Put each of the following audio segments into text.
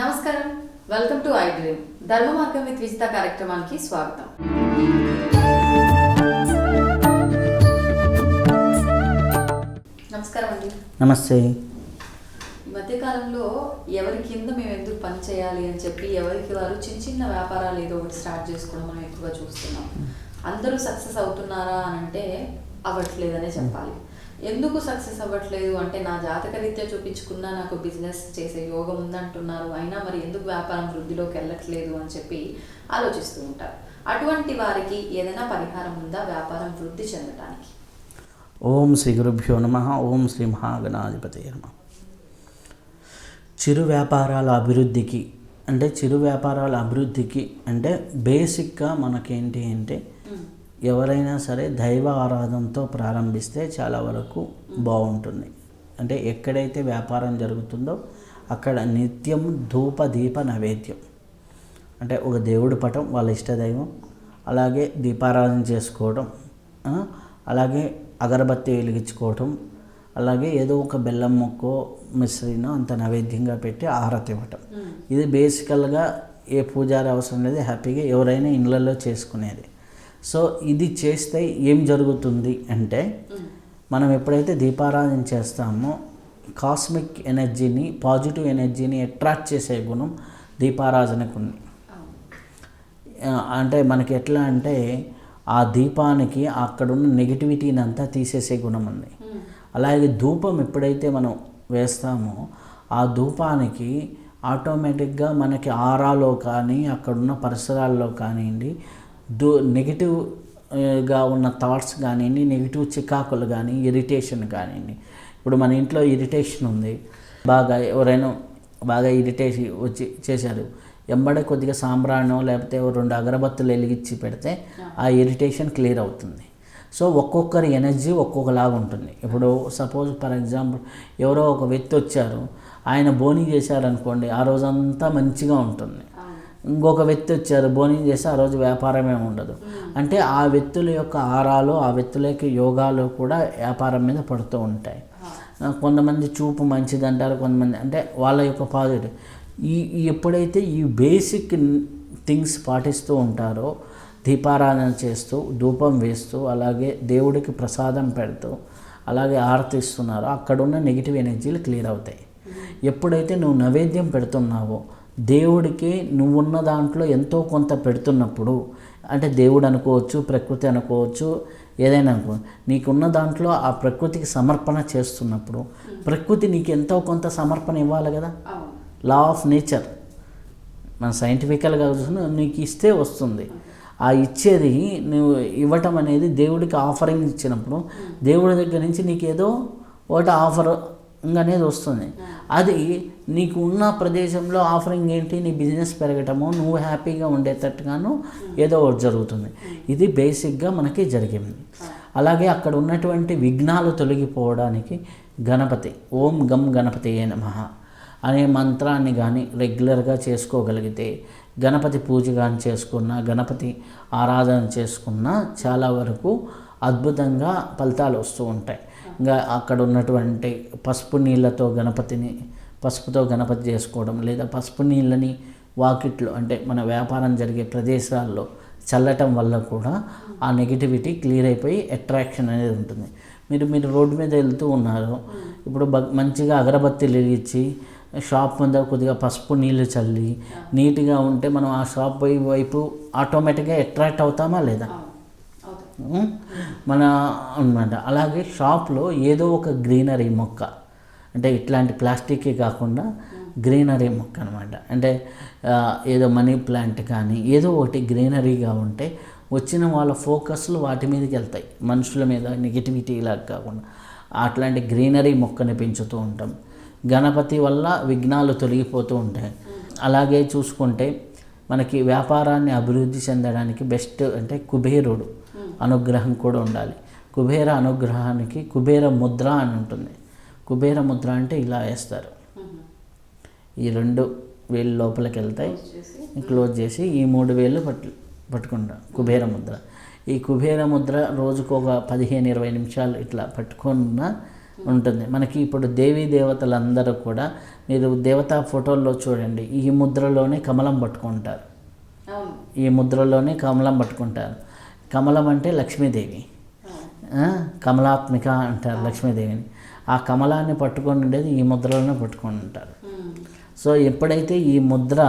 నమస్కారం welcome to I dream Dharma Margam with Vijitha కార్యక్రమానికి స్వాగతం నమస్కారం అండి నమస్తే ఈ మధ్యకాలంలో ఎవరి కింద మేము ఎందుకు పని చేయాలి అని చెప్పి ఎవరికి వారు చిన్న చిన్న వ్యాపారాలు ఏదో ఒకటి స్టార్ట్ చేసుకోవడం మనం ఎక్కువగా చూస్తున్నాం అందరూ సక్సెస్ అవుతున్నారా అని అంటే అవ్వట్లేదనే చెప్పాలి ఎందుకు సక్సెస్ అవ్వట్లేదు అంటే నా జాతక రీత్యా చూపించుకున్నా నాకు బిజినెస్ చేసే యోగం ఉందంటున్నారు అయినా మరి ఎందుకు వ్యాపారం వృద్ధిలోకి వెళ్ళట్లేదు అని చెప్పి ఆలోచిస్తూ ఉంటారు అటువంటి వారికి ఏదైనా పరిహారం ఉందా వ్యాపారం వృద్ధి చెందటానికి ఓం శ్రీ గురుభ్యో నమ ఓం శ్రీ మహాగణాధిపతి నమ చిరు వ్యాపారాల అభివృద్ధికి అంటే చిరు వ్యాపారాల అభివృద్ధికి అంటే బేసిక్గా మనకేంటి అంటే ఎవరైనా సరే దైవ ఆరాధనతో ప్రారంభిస్తే చాలా వరకు బాగుంటుంది అంటే ఎక్కడైతే వ్యాపారం జరుగుతుందో అక్కడ నిత్యం ధూప దీప నైవేద్యం అంటే ఒక దేవుడు పటం వాళ్ళ ఇష్టదైవం అలాగే దీపారాధన చేసుకోవడం అలాగే అగరబత్తి వెలిగించుకోవటం అలాగే ఏదో ఒక బెల్లం మొక్కో మిశ్రీనో అంత నైవేద్యంగా పెట్టి ఆహారతి ఇవ్వటం ఇది బేసికల్గా ఏ పూజారి అవసరం లేదు హ్యాపీగా ఎవరైనా ఇండ్లలో చేసుకునేది సో ఇది చేస్తే ఏం జరుగుతుంది అంటే మనం ఎప్పుడైతే దీపారాధన చేస్తామో కాస్మిక్ ఎనర్జీని పాజిటివ్ ఎనర్జీని అట్రాక్ట్ చేసే గుణం దీపారాధనకు ఉంది అంటే మనకి ఎట్లా అంటే ఆ దీపానికి అక్కడున్న నెగిటివిటీని అంతా తీసేసే గుణం ఉంది అలాగే ధూపం ఎప్పుడైతే మనం వేస్తామో ఆ ధూపానికి ఆటోమేటిక్గా మనకి ఆరాలో కానీ అక్కడున్న పరిసరాల్లో కానివ్వండి దో నెగిటివ్గా ఉన్న థాట్స్ కానివ్వండి నెగిటివ్ చికాకులు కానీ ఇరిటేషన్ కానివ్వండి ఇప్పుడు మన ఇంట్లో ఇరిటేషన్ ఉంది బాగా ఎవరైనా బాగా ఇరిటేషన్ వచ్చి చేశారు ఎంబడే కొద్దిగా సాంబ్రాణం లేకపోతే రెండు అగరబత్తులు వెలిగించి పెడితే ఆ ఇరిటేషన్ క్లియర్ అవుతుంది సో ఒక్కొక్కరి ఎనర్జీ ఒక్కొక్కలాగా ఉంటుంది ఇప్పుడు సపోజ్ ఫర్ ఎగ్జాంపుల్ ఎవరో ఒక వ్యక్తి వచ్చారు ఆయన బోని చేశారనుకోండి ఆ రోజంతా మంచిగా ఉంటుంది ఇంకొక వ్యక్తి వచ్చారు భోజనం చేసి ఆ రోజు వ్యాపారం ఏమి ఉండదు అంటే ఆ వ్యక్తుల యొక్క ఆరాలు ఆ వ్యక్తుల యొక్క యోగాలు కూడా వ్యాపారం మీద పడుతూ ఉంటాయి కొంతమంది చూపు మంచిది అంటారు కొంతమంది అంటే వాళ్ళ యొక్క పాజిటివ్ ఈ ఎప్పుడైతే ఈ బేసిక్ థింగ్స్ పాటిస్తూ ఉంటారో దీపారాధన చేస్తూ ధూపం వేస్తూ అలాగే దేవుడికి ప్రసాదం పెడుతూ అలాగే ఆరతిస్తున్నారో అక్కడున్న నెగిటివ్ ఎనర్జీలు క్లియర్ అవుతాయి ఎప్పుడైతే నువ్వు నైవేద్యం పెడుతున్నావో దేవుడికి నువ్వున్న దాంట్లో ఎంతో కొంత పెడుతున్నప్పుడు అంటే దేవుడు అనుకోవచ్చు ప్రకృతి అనుకోవచ్చు ఏదైనా అనుకో నీకున్న దాంట్లో ఆ ప్రకృతికి సమర్పణ చేస్తున్నప్పుడు ప్రకృతి నీకు ఎంతో కొంత సమర్పణ ఇవ్వాలి కదా లా ఆఫ్ నేచర్ మన సైంటిఫికల్గా చూసిన నీకు ఇస్తే వస్తుంది ఆ ఇచ్చేది నువ్వు ఇవ్వటం అనేది దేవుడికి ఆఫరింగ్ ఇచ్చినప్పుడు దేవుడి దగ్గర నుంచి నీకు ఏదో ఒకటి ఆఫర్ అనేది వస్తుంది అది నీకు ఉన్న ప్రదేశంలో ఆఫరింగ్ ఏంటి నీ బిజినెస్ పెరగటము నువ్వు హ్యాపీగా ఉండేటట్టుగాను ఏదో ఒకటి జరుగుతుంది ఇది బేసిక్గా మనకి జరిగింది అలాగే అక్కడ ఉన్నటువంటి విఘ్నాలు తొలగిపోవడానికి గణపతి ఓం గం గణపతి ఏ నమ అనే మంత్రాన్ని కానీ రెగ్యులర్గా చేసుకోగలిగితే గణపతి పూజ కానీ చేసుకున్న గణపతి ఆరాధన చేసుకున్న చాలా వరకు అద్భుతంగా ఫలితాలు వస్తూ ఉంటాయి ఇంకా అక్కడ ఉన్నటువంటి పసుపు నీళ్ళతో గణపతిని పసుపుతో గణపతి చేసుకోవడం లేదా పసుపు నీళ్ళని వాకిట్లో అంటే మన వ్యాపారం జరిగే ప్రదేశాల్లో చల్లటం వల్ల కూడా ఆ నెగిటివిటీ క్లియర్ అయిపోయి అట్రాక్షన్ అనేది ఉంటుంది మీరు మీరు రోడ్డు మీద వెళ్తూ ఉన్నారు ఇప్పుడు మంచిగా అగరబత్తి వెలిగించి షాప్ ముందు కొద్దిగా పసుపు నీళ్ళు చల్లి నీట్గా ఉంటే మనం ఆ షాప్ వైపు ఆటోమేటిక్గా అట్రాక్ట్ అవుతామా లేదా మన అనమాట అలాగే షాప్లో ఏదో ఒక గ్రీనరీ మొక్క అంటే ఇట్లాంటి ప్లాస్టిక్కే కాకుండా గ్రీనరీ మొక్క అనమాట అంటే ఏదో మనీ ప్లాంట్ కానీ ఏదో ఒకటి గ్రీనరీగా ఉంటే వచ్చిన వాళ్ళ ఫోకస్లు వాటి మీదకి వెళ్తాయి మనుషుల మీద నెగిటివిటీ ఇలా కాకుండా అట్లాంటి గ్రీనరీ మొక్కని పెంచుతూ ఉంటాం గణపతి వల్ల విఘ్నాలు తొలగిపోతూ ఉంటాయి అలాగే చూసుకుంటే మనకి వ్యాపారాన్ని అభివృద్ధి చెందడానికి బెస్ట్ అంటే కుబేరుడు అనుగ్రహం కూడా ఉండాలి కుబేర అనుగ్రహానికి కుబేర ముద్ర అని ఉంటుంది కుబేర ముద్ర అంటే ఇలా వేస్తారు ఈ రెండు వేలు లోపలికి వెళ్తాయి క్లోజ్ చేసి ఈ మూడు వేలు పట్టు పట్టుకుంటాం కుబేర ముద్ర ఈ కుబేర ముద్ర రోజుకు ఒక పదిహేను ఇరవై నిమిషాలు ఇట్లా పట్టుకున్న ఉంటుంది మనకి ఇప్పుడు దేవీ దేవతలందరూ కూడా మీరు దేవతా ఫోటోల్లో చూడండి ఈ ముద్రలోనే కమలం పట్టుకుంటారు ఈ ముద్రలోనే కమలం పట్టుకుంటారు కమలం అంటే లక్ష్మీదేవి కమలాత్మిక అంటారు లక్ష్మీదేవిని ఆ కమలాన్ని పట్టుకొని ఉండేది ఈ ముద్రలోనే పట్టుకొని ఉంటారు సో ఎప్పుడైతే ఈ ముద్ర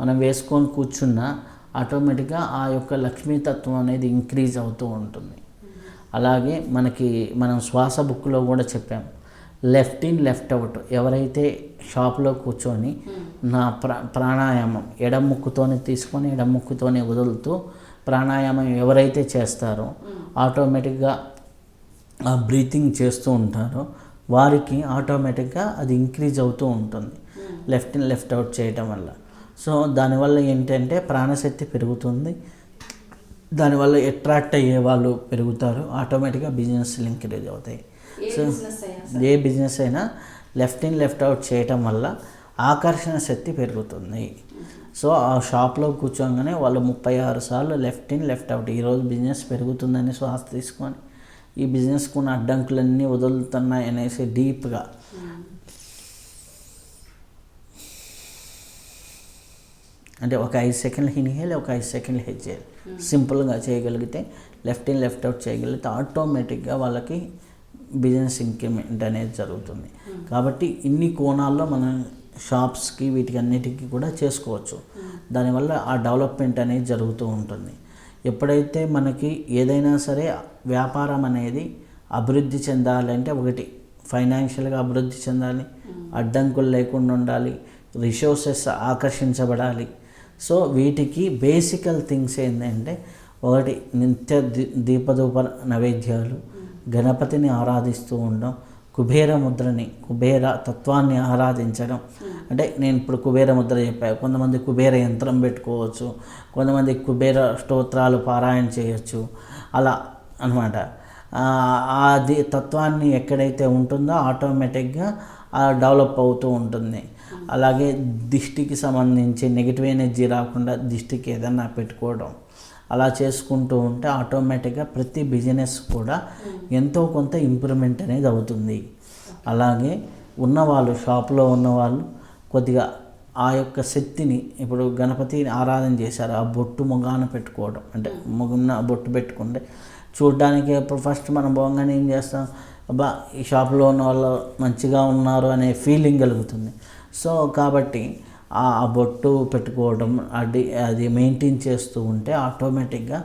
మనం వేసుకొని కూర్చున్నా ఆటోమేటిక్గా ఆ యొక్క లక్ష్మీతత్వం అనేది ఇంక్రీజ్ అవుతూ ఉంటుంది అలాగే మనకి మనం శ్వాస బుక్లో కూడా చెప్పాం లెఫ్ట్ ఇన్ లెఫ్ట్ అవుట్ ఎవరైతే షాప్లో కూర్చొని నా ప్రా ప్రాణాయామం ఎడముక్కుతోనే తీసుకొని ఎడముక్కుతోనే వదులుతూ ప్రాణాయామం ఎవరైతే చేస్తారో ఆటోమేటిక్గా ఆ బ్రీతింగ్ చేస్తూ ఉంటారో వారికి ఆటోమేటిక్గా అది ఇంక్రీజ్ అవుతూ ఉంటుంది లెఫ్ట్ ఇన్ లెఫ్ట్ అవుట్ చేయటం వల్ల సో దానివల్ల ఏంటంటే ప్రాణశక్తి పెరుగుతుంది దానివల్ల అట్రాక్ట్ అయ్యే వాళ్ళు పెరుగుతారు ఆటోమేటిక్గా బిజినెస్ ఇంక్రీజ్ అవుతాయి సో ఏ బిజినెస్ అయినా లెఫ్ట్ ఇన్ లెఫ్ట్ అవుట్ చేయటం వల్ల ఆకర్షణ శక్తి పెరుగుతుంది సో ఆ షాప్లో కూర్చోగానే వాళ్ళు ముప్పై ఆరు సార్లు లెఫ్ట్ ఇన్ లెఫ్ట్ అవుట్ ఈరోజు బిజినెస్ పెరుగుతుందని శ్వాస తీసుకొని ఈ బిజినెస్కు ఉన్న అడ్డంకులన్నీ వదులుతున్నాయి అనేసి డీప్గా అంటే ఒక ఐదు సెకండ్లు ఇన్హేల్ ఒక ఐదు సెకండ్లు హెచ్చేయాలి hmm. సింపుల్గా చేయగలిగితే లెఫ్ట్ ఇన్ లెఫ్ట్ అవుట్ చేయగలిగితే ఆటోమేటిక్గా వాళ్ళకి బిజినెస్ ఇంక్రిమెంట్ అనేది జరుగుతుంది hmm. కాబట్టి ఇన్ని కోణాల్లో మనం షాప్స్కి వీటికి అన్నిటికీ కూడా చేసుకోవచ్చు దానివల్ల ఆ డెవలప్మెంట్ అనేది జరుగుతూ ఉంటుంది ఎప్పుడైతే మనకి ఏదైనా సరే వ్యాపారం అనేది అభివృద్ధి చెందాలంటే ఒకటి ఫైనాన్షియల్గా అభివృద్ధి చెందాలి అడ్డంకులు లేకుండా ఉండాలి రిసోర్సెస్ ఆకర్షించబడాలి సో వీటికి బేసికల్ థింగ్స్ ఏంటంటే ఒకటి నిత్య దీపదూప నైవేద్యాలు గణపతిని ఆరాధిస్తూ ఉండడం కుబేర ముద్రని కుబేర తత్వాన్ని ఆరాధించడం hmm. అంటే నేను ఇప్పుడు కుబేర ముద్ర చెప్పాను కొంతమంది కుబేర యంత్రం పెట్టుకోవచ్చు కొంతమంది కుబేర స్తోత్రాలు పారాయణ చేయొచ్చు అలా అనమాట అది తత్వాన్ని ఎక్కడైతే ఉంటుందో ఆటోమేటిక్గా డెవలప్ అవుతూ ఉంటుంది hmm. అలాగే దిష్టికి సంబంధించి నెగిటివ్ ఎనర్జీ రాకుండా దిష్టికి ఏదన్నా పెట్టుకోవడం అలా చేసుకుంటూ ఉంటే ఆటోమేటిక్గా ప్రతి బిజినెస్ కూడా hmm. ఎంతో కొంత ఇంప్రూవ్మెంట్ అనేది అవుతుంది అలాగే ఉన్నవాళ్ళు షాప్లో ఉన్నవాళ్ళు కొద్దిగా ఆ యొక్క శక్తిని ఇప్పుడు గణపతిని ఆరాధన చేశారు ఆ బొట్టు ముఖాన పెట్టుకోవడం అంటే hmm. ముఖంన బొట్టు పెట్టుకుంటే చూడడానికి ఇప్పుడు ఫస్ట్ మనం పోగానే ఏం చేస్తాం అబ్బా ఈ షాప్లో ఉన్న వాళ్ళు మంచిగా ఉన్నారు అనే ఫీలింగ్ కలుగుతుంది సో కాబట్టి ఆ బొట్టు పెట్టుకోవడం అది అది మెయింటైన్ చేస్తూ ఉంటే ఆటోమేటిక్గా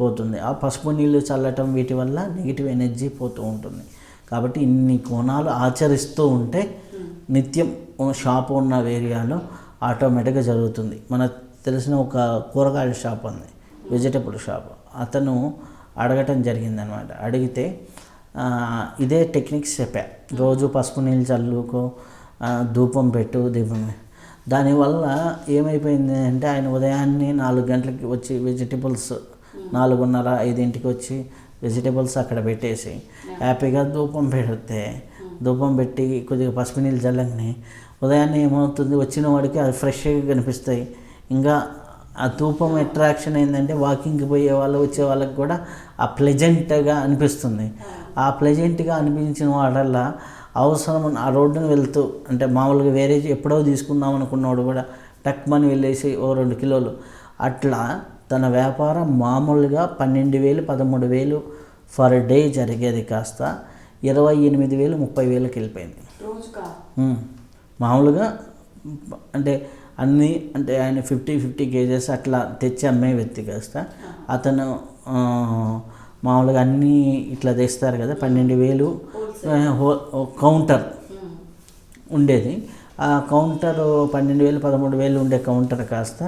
పోతుంది ఆ పసుపు నీళ్ళు చల్లటం వీటి వల్ల నెగిటివ్ ఎనర్జీ పోతూ ఉంటుంది కాబట్టి ఇన్ని కోణాలు ఆచరిస్తూ ఉంటే నిత్యం షాప్ ఉన్న ఏరియాలో ఆటోమేటిక్గా జరుగుతుంది మన తెలిసిన ఒక కూరగాయల షాప్ ఉంది వెజిటబుల్ షాప్ అతను అడగటం జరిగిందనమాట అడిగితే ఇదే టెక్నిక్స్ చెప్పా రోజు పసుపు నీళ్ళు చల్లుకో ధూపం పెట్టు దీపం దానివల్ల ఏమైపోయింది అంటే ఆయన ఉదయాన్నే నాలుగు గంటలకి వచ్చి వెజిటేబుల్స్ నాలుగున్నర ఐదింటికి వచ్చి వెజిటేబుల్స్ అక్కడ పెట్టేసి హ్యాపీగా ధూపం పెడితే ధూపం పెట్టి కొద్దిగా పసుపు నీళ్ళు చల్లని ఉదయాన్నే ఏమవుతుంది వచ్చిన వాడికి అది ఫ్రెష్గా కనిపిస్తాయి ఇంకా ఆ ధూపం అట్రాక్షన్ ఏంటంటే వాకింగ్కి పోయే వాళ్ళు వచ్చే వాళ్ళకి కూడా ఆ ప్లెజెంట్గా అనిపిస్తుంది ఆ ప్లెజెంట్గా అనిపించిన వాడల్లా అవసరం ఆ రోడ్డుని వెళ్తూ అంటే మామూలుగా వేరే ఎప్పుడో తీసుకుందాం అనుకున్నాడు కూడా టక్మని వెళ్ళేసి ఓ రెండు కిలోలు అట్లా తన వ్యాపారం మామూలుగా పన్నెండు వేలు పదమూడు వేలు ఫర్ డే జరిగేది కాస్త ఇరవై ఎనిమిది వేలు ముప్పై వేలకు వెళ్ళిపోయింది మామూలుగా అంటే అన్నీ అంటే ఆయన ఫిఫ్టీ ఫిఫ్టీ కేజెస్ అట్లా తెచ్చి అమ్మే వ్యక్తి కాస్త అతను మామూలుగా అన్నీ ఇట్లా తెస్తారు కదా పన్నెండు వేలు కౌంటర్ ఉండేది ఆ కౌంటర్ పన్నెండు వేలు పదమూడు వేలు ఉండే కౌంటర్ కాస్త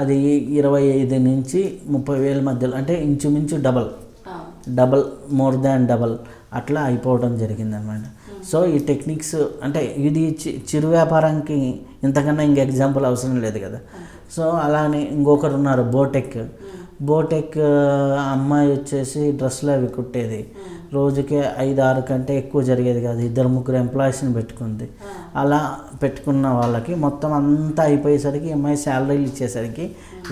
అది ఇరవై ఐదు నుంచి ముప్పై వేల మధ్యలో అంటే ఇంచుమించు double double more than double అట్లా అయిపోవడం జరిగిందనమాట సో ఈ టెక్నిక్స్ అంటే ఇది చిరు వ్యాపారానికి ఇంతకన్నా ఇంక ఎగ్జాంపుల్ అవసరం లేదు కదా సో అలానే ఇంకొకరు ఉన్నారు బోటెక్ బోటెక్ అమ్మాయి వచ్చేసి డ్రెస్సులు అవి కుట్టేది రోజుకి ఐదు ఆరు కంటే ఎక్కువ జరిగేది కాదు ఇద్దరు ముగ్గురు ఎంప్లాయీస్ని పెట్టుకుంది అలా పెట్టుకున్న వాళ్ళకి మొత్తం అంతా అయిపోయేసరికి ఎంఐ శాలరీలు ఇచ్చేసరికి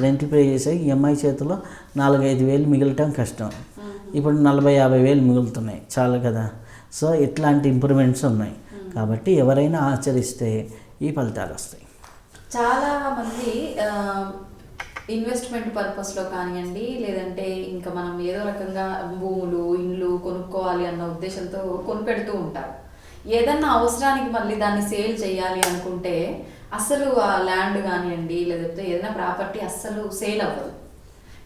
రెంట్ పే చేసేసరికి ఎంఐ చేతిలో నాలుగైదు వేలు మిగలటం కష్టం ఇప్పుడు నలభై యాభై వేలు మిగులుతున్నాయి చాలు కదా సో ఇట్లాంటి ఇంప్రూవ్మెంట్స్ ఉన్నాయి కాబట్టి ఎవరైనా ఆచరిస్తే ఈ ఫలితాలు వస్తాయి చాలా మంది ఇన్వెస్ట్మెంట్ పర్పస్లో కానివ్వండి లేదంటే ఇంకా మనం ఏదో రకంగా భూములు ఇండ్లు కొనుక్కోవాలి అన్న ఉద్దేశంతో కొనిపెడుతూ ఉంటారు ఏదన్నా అవసరానికి మళ్ళీ దాన్ని సేల్ చేయాలి అనుకుంటే అసలు ఆ ల్యాండ్ కానివ్వండి లేకపోతే ఏదైనా ప్రాపర్టీ అస్సలు సేల్ అవ్వదు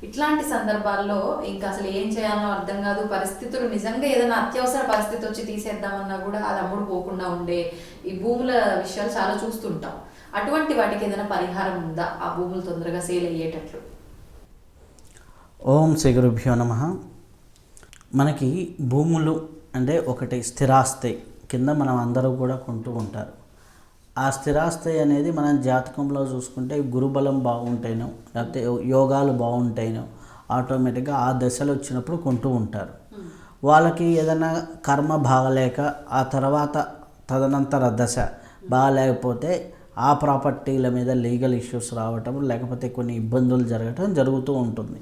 ఇట్లాంటి సందర్భాల్లో ఇంకా అసలు ఏం చేయాలో అర్థం కాదు పరిస్థితులు నిజంగా ఏదైనా అత్యవసర పరిస్థితి వచ్చి తీసేద్దామన్నా కూడా అది అమ్ముడు పోకుండా ఉండే ఈ భూముల విషయాలు చాలా చూస్తుంటాం అటువంటి వాటికి ఏదైనా పరిహారం ఉందా ఆ భూములు తొందరగా సేల్ అయ్యేటట్లు ఓం శ్రీ గురుభ్యో నమ మనకి భూములు అంటే ఒకటి స్థిరాస్తి కింద మనం అందరూ కూడా కొంటూ ఉంటారు ఆ స్థిరాస్తి అనేది మనం జాతకంలో చూసుకుంటే గురుబలం బాగుంటేనో లేకపోతే యోగాలు బాగుంటేనో ఆటోమేటిక్గా ఆ దశలు వచ్చినప్పుడు కొంటూ ఉంటారు hmm. వాళ్ళకి ఏదైనా కర్మ బాగలేక ఆ తర్వాత తదనంతర దశ బాగలేకపోతే ఆ ప్రాపర్టీల మీద లీగల్ ఇష్యూస్ రావటం లేకపోతే కొన్ని ఇబ్బందులు జరగటం జరుగుతూ ఉంటుంది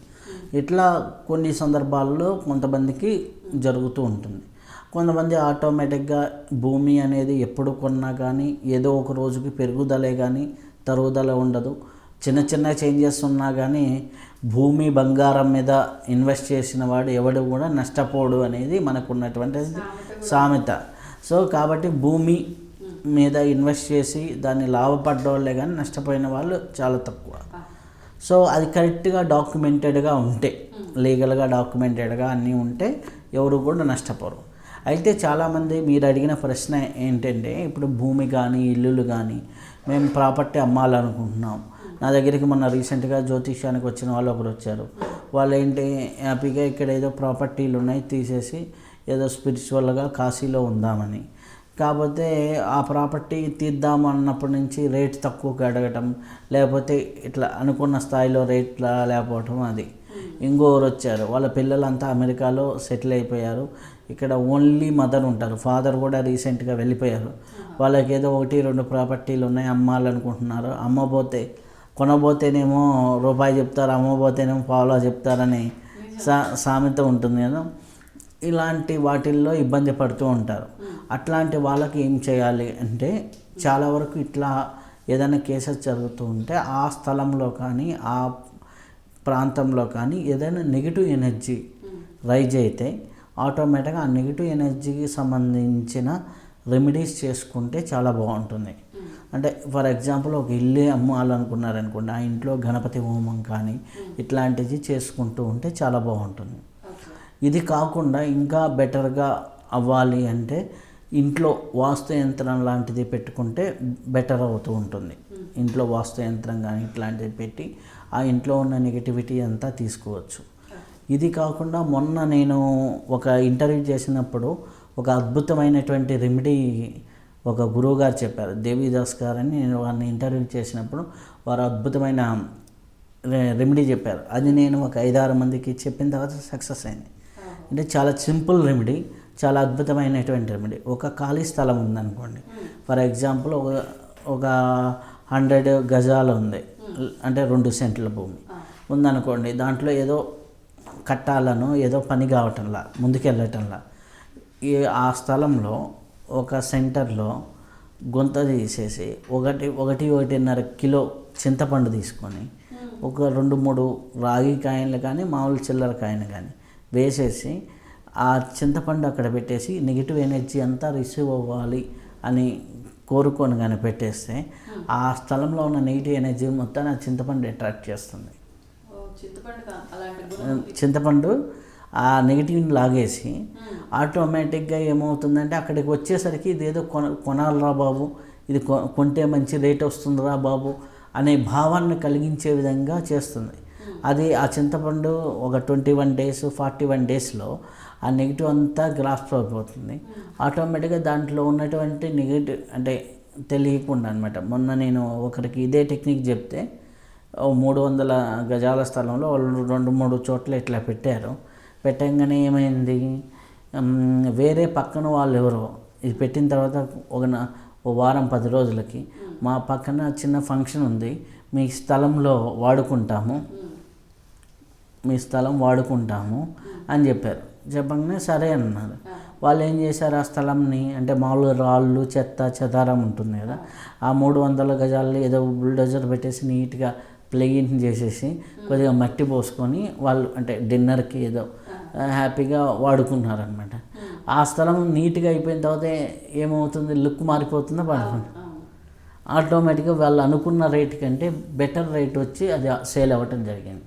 ఇట్లా కొన్ని సందర్భాల్లో కొంతమందికి జరుగుతూ ఉంటుంది కొంతమంది ఆటోమేటిక్గా భూమి అనేది ఎప్పుడు కొన్నా కానీ ఏదో ఒక రోజుకి పెరుగుదలే కానీ తరుగుదల ఉండదు చిన్న చిన్న చేంజెస్ ఉన్నా కానీ భూమి బంగారం మీద ఇన్వెస్ట్ చేసిన వాడు ఎవడు కూడా నష్టపోడు అనేది మనకు ఉన్నటువంటి సామెత సో కాబట్టి భూమి మీద ఇన్వెస్ట్ చేసి దాన్ని వాళ్ళే కానీ నష్టపోయిన వాళ్ళు చాలా తక్కువ సో అది కరెక్ట్గా డాక్యుమెంటెడ్గా ఉంటే hmm. లీగల్గా డాక్యుమెంటెడ్గా అన్నీ ఉంటే ఎవరు కూడా నష్టపోరు అయితే చాలామంది మీరు అడిగిన ప్రశ్న ఏంటంటే ఇప్పుడు భూమి కానీ ఇల్లులు కానీ మేము ప్రాపర్టీ అమ్మాలనుకుంటున్నాం నా దగ్గరికి మొన్న రీసెంట్గా జ్యోతిష్యానికి వచ్చిన వాళ్ళు ఒకరు వచ్చారు hmm. వాళ్ళు ఏంటి హ్యాపీగా ఇక్కడ ఏదో ప్రాపర్టీలు ఉన్నాయి తీసేసి ఏదో స్పిరిచువల్గా కాశీలో ఉందామని కాకపోతే ఆ ప్రాపర్టీ తీద్దాం అన్నప్పటి నుంచి రేట్ తక్కువకి అడగటం లేకపోతే ఇట్లా అనుకున్న స్థాయిలో రేట్లా లేకపోవటం అది ఇంకోరు వచ్చారు వాళ్ళ పిల్లలంతా అమెరికాలో సెటిల్ అయిపోయారు ఇక్కడ ఓన్లీ మదర్ ఉంటారు ఫాదర్ కూడా రీసెంట్గా వెళ్ళిపోయారు వాళ్ళకి ఏదో ఒకటి రెండు ప్రాపర్టీలు ఉన్నాయి అమ్మాలనుకుంటున్నారు అమ్మబోతే కొనబోతేనేమో రూపాయి చెప్తారు అమ్మబోతేనేమో పావులా చెప్తారని సా సామెత ఉంటుంది కదా ఇలాంటి వాటిల్లో ఇబ్బంది పడుతూ ఉంటారు అట్లాంటి వాళ్ళకి ఏం చేయాలి అంటే చాలా వరకు ఇట్లా ఏదైనా కేసెస్ జరుగుతూ ఉంటే ఆ స్థలంలో కానీ ఆ ప్రాంతంలో కానీ ఏదైనా నెగిటివ్ ఎనర్జీ రైజ్ అయితే ఆటోమేటిక్గా ఆ నెగిటివ్ ఎనర్జీకి సంబంధించిన రెమెడీస్ చేసుకుంటే చాలా బాగుంటుంది అంటే ఫర్ ఎగ్జాంపుల్ ఒక ఇల్లే అమ్మాలనుకున్నారనుకోండి ఆ ఇంట్లో గణపతి హోమం కానీ ఇట్లాంటివి చేసుకుంటూ ఉంటే చాలా బాగుంటుంది ఇది కాకుండా ఇంకా బెటర్గా అవ్వాలి అంటే ఇంట్లో వాస్తు యంత్రం లాంటిది పెట్టుకుంటే బెటర్ అవుతూ ఉంటుంది ఇంట్లో వాస్తు యంత్రం కానీ ఇట్లాంటిది పెట్టి ఆ ఇంట్లో ఉన్న నెగిటివిటీ అంతా తీసుకోవచ్చు ఇది కాకుండా మొన్న నేను ఒక ఇంటర్వ్యూ చేసినప్పుడు ఒక అద్భుతమైనటువంటి రెమెడీ ఒక గురువు గారు చెప్పారు దేవిదాస్ గారని నేను వారిని ఇంటర్వ్యూ చేసినప్పుడు వారు అద్భుతమైన రెమెడీ చెప్పారు అది నేను ఒక ఐదారు మందికి చెప్పిన తర్వాత సక్సెస్ అయింది అంటే చాలా సింపుల్ రెమెడీ చాలా అద్భుతమైనటువంటి రెమెడీ ఒక ఖాళీ స్థలం ఉందనుకోండి ఫర్ ఎగ్జాంపుల్ ఒక ఒక హండ్రెడ్ గజాలు ఉంది అంటే రెండు సెంట్ల భూమి ఉందనుకోండి దాంట్లో ఏదో కట్టాలను ఏదో పని కావటంలా ముందుకెళ్ళటంలా ఈ ఆ స్థలంలో ఒక సెంటర్లో గొంత తీసేసి ఒకటి ఒకటి ఒకటిన్నర కిలో చింతపండు తీసుకొని ఒక రెండు మూడు రాగి కాయలు కానీ మామూలు చిల్లర కాయలు కానీ వేసేసి ఆ చింతపండు అక్కడ పెట్టేసి నెగిటివ్ ఎనర్జీ అంతా రిసీవ్ అవ్వాలి అని కోరుకొని కానీ పెట్టేస్తే ఆ స్థలంలో ఉన్న నెగిటివ్ ఎనర్జీ మొత్తం ఆ చింతపండు అట్రాక్ట్ చేస్తుంది చింతపండు ఆ నెగిటివ్ని లాగేసి ఆటోమేటిక్గా ఏమవుతుందంటే అక్కడికి వచ్చేసరికి ఇదేదో కొన కొనాలరా బాబు ఇది కొంటే మంచి రేట్ వస్తుందిరా బాబు అనే భావాన్ని కలిగించే విధంగా చేస్తుంది అది ఆ చింతపండు ఒక twenty one days forty one డేస్లో ఆ నెగిటివ్ అంతా గ్రాఫ్ అయిపోతుంది ఆటోమేటిక్గా దాంట్లో ఉన్నటువంటి నెగిటివ్ అంటే తెలియకుండా అనమాట మొన్న నేను ఒకరికి ఇదే టెక్నిక్ చెప్తే మూడు వందల గజాల స్థలంలో వాళ్ళు రెండు మూడు చోట్ల ఇట్లా పెట్టారు పెట్టంగానే ఏమైంది వేరే పక్కన వాళ్ళు ఎవరో ఇది పెట్టిన తర్వాత ఒక ఓ వారం పది రోజులకి మా పక్కన చిన్న ఫంక్షన్ ఉంది మీ స్థలంలో వాడుకుంటాము మీ స్థలం వాడుకుంటాము అని చెప్పారు చెప్పగానే సరే అన్నారు వాళ్ళు ఏం చేశారు ఆ స్థలంని అంటే మామూలు రాళ్ళు చెత్త చెదారం ఉంటుంది కదా ఆ మూడు వందల గజాలు ఏదో బుల్డోజర్ పెట్టేసి నీట్గా ప్లెయిన్ చేసేసి కొద్దిగా మట్టి పోసుకొని వాళ్ళు అంటే డిన్నర్కి ఏదో హ్యాపీగా వాడుకున్నారనమాట ఆ స్థలం నీట్గా అయిపోయిన తర్వాత ఏమవుతుంది లుక్ మారిపోతుందో పడుకుంటుంది ఆటోమేటిక్గా వాళ్ళు అనుకున్న రేట్ కంటే బెటర్ రేట్ వచ్చి అది సేల్ అవ్వటం జరిగింది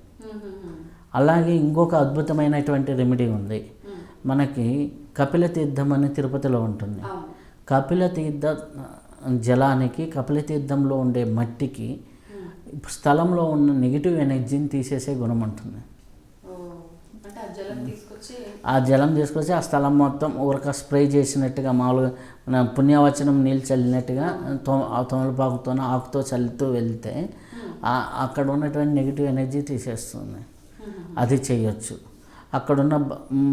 అలాగే ఇంకొక అద్భుతమైనటువంటి రెమెడీ ఉంది hmm. మనకి కపిల తీర్థం అని తిరుపతిలో ఉంటుంది కపిల తీర్థ జలానికి కపిల తీర్థంలో ఉండే మట్టికి hmm. స్థలంలో ఉన్న నెగిటివ్ ఎనర్జీని తీసేసే గుణం ఉంటుంది hmm. ఆ జలం తీసుకొచ్చి ఆ స్థలం మొత్తం ఊరక స్ప్రే చేసినట్టుగా మామూలుగా మన పుణ్యవచనం నీళ్ళు చల్లినట్టుగా తొమలపాకుతోనో ఆకుతో చల్లుతూ వెళ్తే అక్కడ ఉన్నటువంటి నెగిటివ్ ఎనర్జీ తీసేస్తుంది అది చేయొచ్చు అక్కడున్న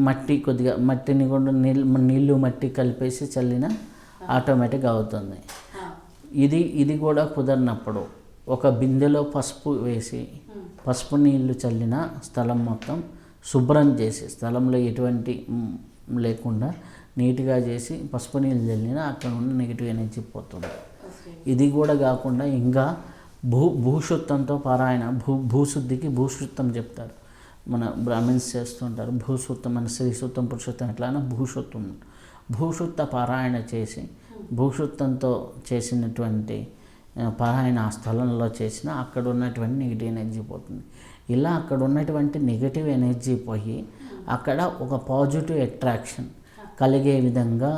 మట్టి కొద్దిగా మట్టిని కూడా నీళ్ళు నీళ్ళు మట్టి కలిపేసి చల్లిన ఆటోమేటిక్గా అవుతుంది ఇది ఇది కూడా కుదరినప్పుడు ఒక బిందెలో పసుపు వేసి పసుపు నీళ్లు చల్లిన స్థలం మొత్తం శుభ్రం చేసి స్థలంలో ఎటువంటి లేకుండా నీట్గా చేసి పసుపు నీళ్ళు చల్లిన అక్కడ ఉన్న నెగిటివ్ ఎనర్జీ పోతుంది ఇది కూడా కాకుండా ఇంకా భూ భూశుద్ధంతో పారాయణ భూ భూశుద్ధికి భూశుద్ధం చెప్తారు మన బ్రాహ్మిన్స్ చేస్తుంటారు భూసూత్తం మన శ్రీసూత్తం పురుషూత్తం ఎట్లానో భూషుత్వం భూషుత్త పారాయణ చేసి భూషుత్తంతో చేసినటువంటి పారాయణ ఆ స్థలంలో చేసిన అక్కడ ఉన్నటువంటి నెగిటివ్ ఎనర్జీ పోతుంది ఇలా అక్కడ ఉన్నటువంటి నెగిటివ్ ఎనర్జీ పోయి అక్కడ ఒక పాజిటివ్ అట్రాక్షన్ కలిగే విధంగా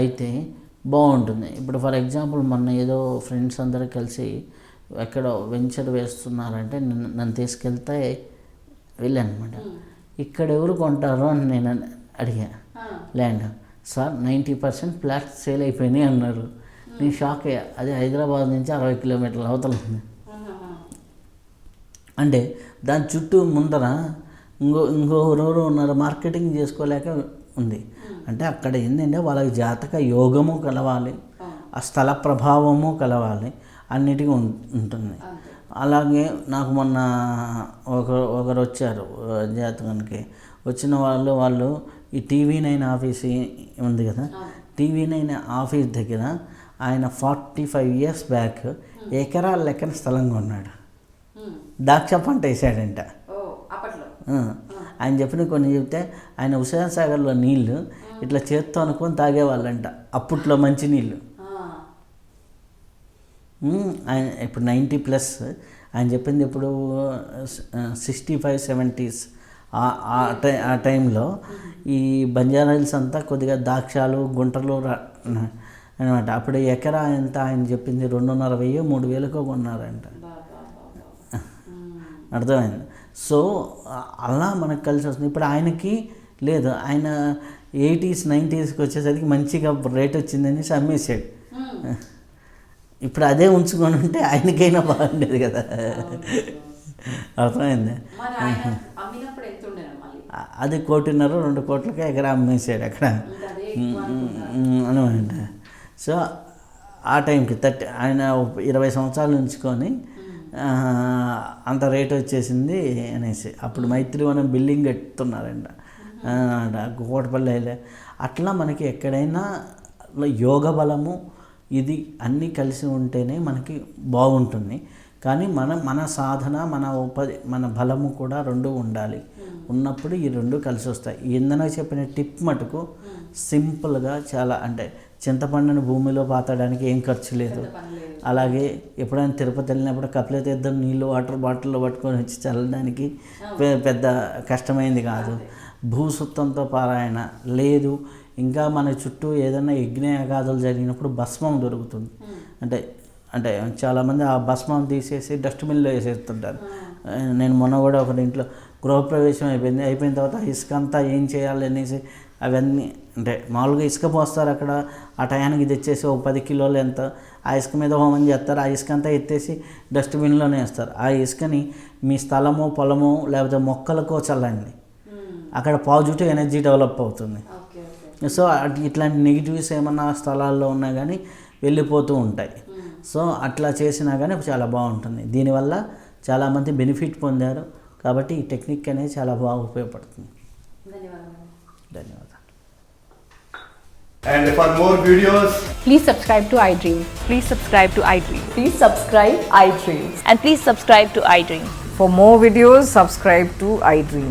అయితే బాగుంటుంది ఇప్పుడు ఫర్ ఎగ్జాంపుల్ మొన్న ఏదో ఫ్రెండ్స్ అందరూ కలిసి ఎక్కడో వెంచర్ వేస్తున్నారంటే నన్ను తీసుకెళ్తే వెళ్ళానమాట ఇక్కడ ఎవరు కొంటారు అని నేను అడిగా land sir ninety percent flat sale అయిపోయినాయి అన్నారు నేను షాక్ అయ్యా అది హైదరాబాద్ నుంచి అరవై కిలోమీటర్ల అవతల ఉంది అంటే దాని చుట్టూ ముందర ఇంకో ఇంకో ఎవరెవరు ఉన్నారు మార్కెటింగ్ చేసుకోలేక ఉంది అంటే అక్కడ ఏంటంటే వాళ్ళకి జాతక యోగము కలవాలి ఆ స్థల ప్రభావము కలవాలి అన్నిటికీ ఉంటుంది అలాగే నాకు మొన్న ఒక ఒకరు వచ్చారు జాతకానికి వచ్చిన వాళ్ళు వాళ్ళు ఈ టీవీ నైన్ ఆఫీస్ ఉంది కదా టీవీ నైన్ ఆఫీస్ దగ్గర ఆయన ఫార్టీ ఫైవ్ ఇయర్స్ బ్యాక్ ఎకరాల లెక్కన స్థలంగా ఉన్నాడు దాక్ష పంట వేసాడంట ఆయన చెప్పిన కొన్ని చెప్తే ఆయన హుసేన్ సాగర్లో నీళ్ళు ఇట్లా చేత్తో అనుకొని తాగేవాళ్ళంట అప్పట్లో మంచి నీళ్ళు ఆయన ఇప్పుడు నైంటీ ప్లస్ ఆయన చెప్పింది ఇప్పుడు సిక్స్టీ ఫైవ్ సెవెంటీస్ ఆ టైంలో ఈ బంజారాయిల్స్ అంతా కొద్దిగా దాక్షాలు గుంటలు అనమాట అప్పుడు ఎకరా ఎంత ఆయన చెప్పింది రెండున్నర వెయ్యి మూడు వేలకు కొన్నారంట అర్థమైంది సో అలా మనకు కలిసి వస్తుంది ఇప్పుడు ఆయనకి లేదు ఆయన ఎయిటీస్ నైంటీస్కి వచ్చేసరికి మంచిగా రేట్ వచ్చిందని అమ్మేసాడు ఇప్పుడు అదే ఉంచుకొని ఉంటే ఆయనకైనా బాగుండేది కదా అర్థమైంది అది కోటిన్నర రెండు కోట్లకే ఎక్కడ అమ్మేసాడు అక్కడ అనమాట సో ఆ టైంకి థర్టీ ఆయన ఇరవై సంవత్సరాలు ఉంచుకొని అంత రేట్ వచ్చేసింది అనేసి అప్పుడు మైత్రివనం బిల్డింగ్ కట్టుతున్నారంట కోటపల్లి అట్లా మనకి ఎక్కడైనా యోగ బలము ఇది అన్నీ కలిసి ఉంటేనే మనకి బాగుంటుంది కానీ మనం మన సాధన మన ఉపాధి మన బలము కూడా రెండు ఉండాలి ఉన్నప్పుడు ఈ రెండు కలిసి వస్తాయి ఇందనో చెప్పిన టిప్ మటుకు సింపుల్గా చాలా అంటే చింతపండును భూమిలో పాతడానికి ఏం ఖర్చు లేదు అలాగే ఎప్పుడైనా తిరుపతి వెళ్ళినప్పుడు కపిల తీర్థం నీళ్ళు వాటర్ బాటిల్లో పట్టుకొని వచ్చి చల్లడానికి పెద్ద కష్టమైంది కాదు భూసుత్వంతో పారాయణ లేదు ఇంకా మన చుట్టూ ఏదైనా యజ్ఞయాగాదులు జరిగినప్పుడు భస్మం దొరుకుతుంది hmm. అంటే అంటే చాలామంది ఆ భస్మం తీసేసి డస్ట్బిన్లో వేసేస్తుంటారు hmm. నేను మొన్న కూడా ఒకటి ఇంట్లో గృహప్రవేశం అయిపోయింది అయిపోయిన తర్వాత ఇసుక అంతా ఏం చేయాలి అనేసి అవన్నీ అంటే మామూలుగా ఇసుక పోస్తారు అక్కడ ఆ టయానికి తెచ్చేసి ఓ పది కిలోలు ఎంత ఆ ఇసుక మీద హోమం చేస్తారు ఆ ఇసుక అంతా ఎత్తేసి డస్ట్బిన్లోనే వేస్తారు ఆ ఇసుకని మీ స్థలము పొలము లేకపోతే మొక్కలకో చల్లండి hmm. అక్కడ పాజిటివ్ ఎనర్జీ డెవలప్ అవుతుంది సో ఇట్లాంటి నెగిటివ్స్ ఏమన్నా స్థలాల్లో ఉన్నా కానీ వెళ్ళిపోతూ ఉంటాయి సో అట్లా చేసినా కానీ చాలా బాగుంటుంది దీనివల్ల చాలామంది బెనిఫిట్ పొందారు కాబట్టి ఈ టెక్నిక్ అనేది చాలా బాగా ఉపయోగపడుతుంది And for more videos, please subscribe to iDream. Please subscribe to iDream. Please subscribe iDream. And please subscribe to iDream. For more videos, subscribe to iDream.